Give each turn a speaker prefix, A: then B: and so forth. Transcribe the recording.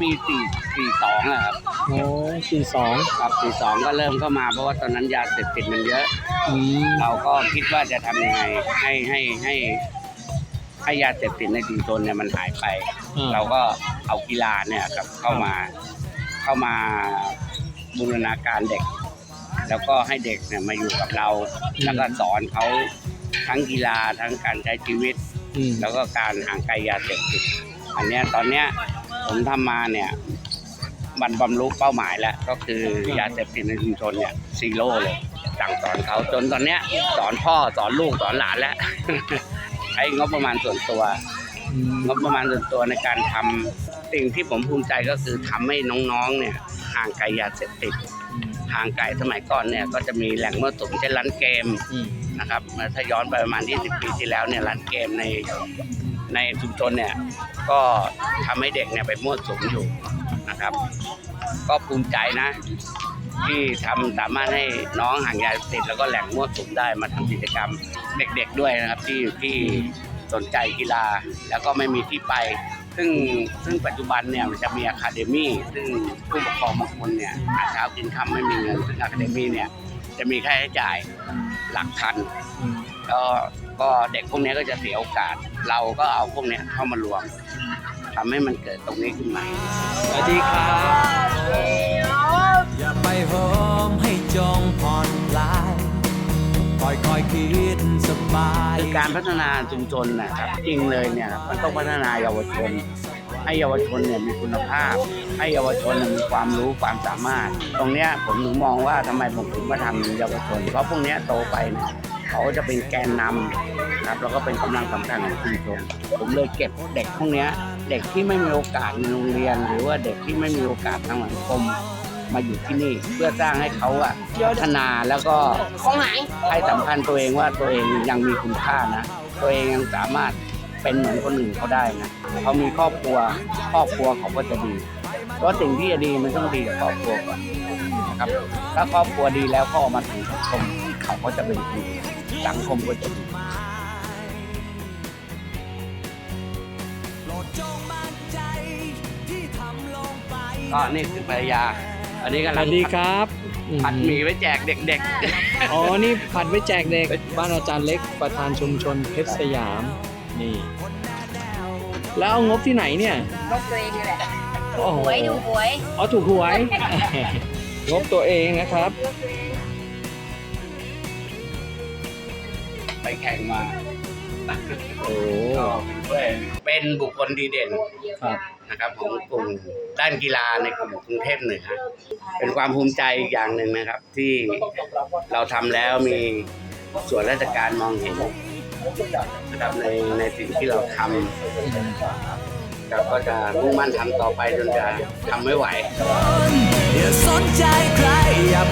A: ปีสี่สี่สองครับ
B: โอ้สี่สอง
A: ครับสี่สองก็เริ่มเข้ามาเพราะว่าตอนนั้นยาเสพติดมันเยอะ
B: อืม
A: เราก็คิดว่าจะทำยังไงให้ให้ให้ให้ยาเสพติดในชุมชนเนี่ยมันหายไป
B: อ่า
A: เราก็เอากีฬาเนี่ยครับเข้ามาเข้ามาบูรณาการเด็ก แล้วก็ให้เด็กเนี่ยมาอยู่กับเราแล้วก็สอนเขาทั้งกีฬาทั้งการใช้ชีวิต
B: อืม
A: แล้วก็การห่างไกลยาเสพติดอันเนี้ยตอนเนี้ย ผมทำมาเนี่ยมันบรรลุเป้าหมายแล้ว ก็คือยาเสพติดในชุมชนเนี่ยซีโร่เลยสั่งสอนเขาจนตอนเนี้ย สอนพ่อสอนลูกสอนหลานแล้วใช้งบประมาณส่วนตัวงบประมาณส่วนตัวในการทำสิ่งที่ผมภูมิใจก็คือทำให้น้องๆเนี่ยห่างไกลยาเสพติดห่างไกลสมัยก่อนเนี่ยก็จะมีแหล่งมั่วสุมเช่นร้านเกม
B: อืม
A: นะครับถ้าย้อนไปประมาณ 20 ปีที่แล้วเนี่ยร้านเกมใน ในชุมชนเนี่ยก็ทำให้เด็กเนี่ยไปมั่วสุมอยู่นะครับ ก็ภูมิใจนะ ที่ทำสามารถให้น้องห่างยาเสพติดแล้วก็แหล่งมั่วสุมได้มาทำกิจกรรมเด็กๆด้วยนะครับ ที่ที่สนใจกีฬาแล้วก็ไม่มีที่ไป ซึ่งซึ่งปัจจุบันเนี่ยมันจะมีอะคาเดมี่ซึ่งผู้ปกครองบางคนเนี่ยหาเช้ากินค่ำไม่มีเงินซึ่งอะคาเดมี่เนี่ยจะมีค่าใช้จ่ายหลักพัน
B: อืม
A: ก็ ก็เด็กพวกนี้ก็จะเสียโอกาส เราก็เอาพวกนี้เข้ามารวมทำให้มันเกิดตรงนี้ขึ้นมา
B: สวัสดีครับ
C: อย่าไปโหมให้จงผ่อนคลายค่อยๆคิดสบาย
A: คือการพัฒนาชุมชนนะครับจริงเลยเนี่ยมันต้องพัฒนาเยาวชน ให้เยาวชนเนี่ยมีคุณภาพ ให้เยาวชนเนี่ยมีความรู้ความสามารถ ตรงเนี้ยผมถึงมองว่าทำไมผมถึงมาทำเยาวชน เพราะพวกเนี้ยโตไปเนี่ย เขาจะเป็นแกนนำครับแล้วก็เป็นกำลังสำคัญของชุมชนผมเลยเก็บเด็กพวกเนี้ยเด็กที่ไม่มีโอกาสในโรงเรียน หรือว่าเด็กที่ไม่มีโอกาสทางสังคมมาอยู่ที่นี่เพื่อสร้างให้เขาอะพัฒนาแล้วก็
D: ของหาย
A: ให้สำคัญตัวเองว่าตัวเองยังมีคุณค่านะ ตัวเองยังสามารถเป็นเหมือนคนอื่นเขาได้นะเขามีครอบครัวครอบครัวเขาก็จะดีเพราะสิ่งที่จะดีมันต้องดีกับครอบครัวก่อนนะครับถ้าครอบครัวดีแล้วก็ออกมาถึงสังคม เขาก็จะเป็นคนดีสังคมก็จะดี
C: โปรดจงมั่นใจที่ทำลงไป
A: ก็นี่คือภรรยา อันนี้
B: ส
A: กำลั
B: วั
A: ง
B: สดีครับอื
A: ผัดหมี่ไว้แจกเด็ก
B: อ๋อ นี่ผัดไว้แจกเด็ก บ้านอาจารย์เล็กประธานชุมชนเพชรสยาม นี่ แล้วเอางบที่ไหนเนี่ย
D: ลบตัวเองเลยแหละ
B: โอ้โห
D: หวยดูหวย
B: อ๋อถูกหวย งบตัวเองนะครับ
A: ๆไป แข่งมา
B: โอ้
A: เป็นบุคคลดีเด่น
B: ครับ
A: นะครับของกลุ่มด้านกีฬาในกลุ่มกรุงเทพเหนือเป็นความภูมิใจอีกอย่างหนึ่งนะครับ ที่เราทำแล้วมีส่วนราชการมองเห็นนะครับในในสิ่งที่เราทำครับก็จะมุ่งมั่นทำต่อไปจนจะทำไม่ไหว
C: อย่าสนใจใครอย่าเป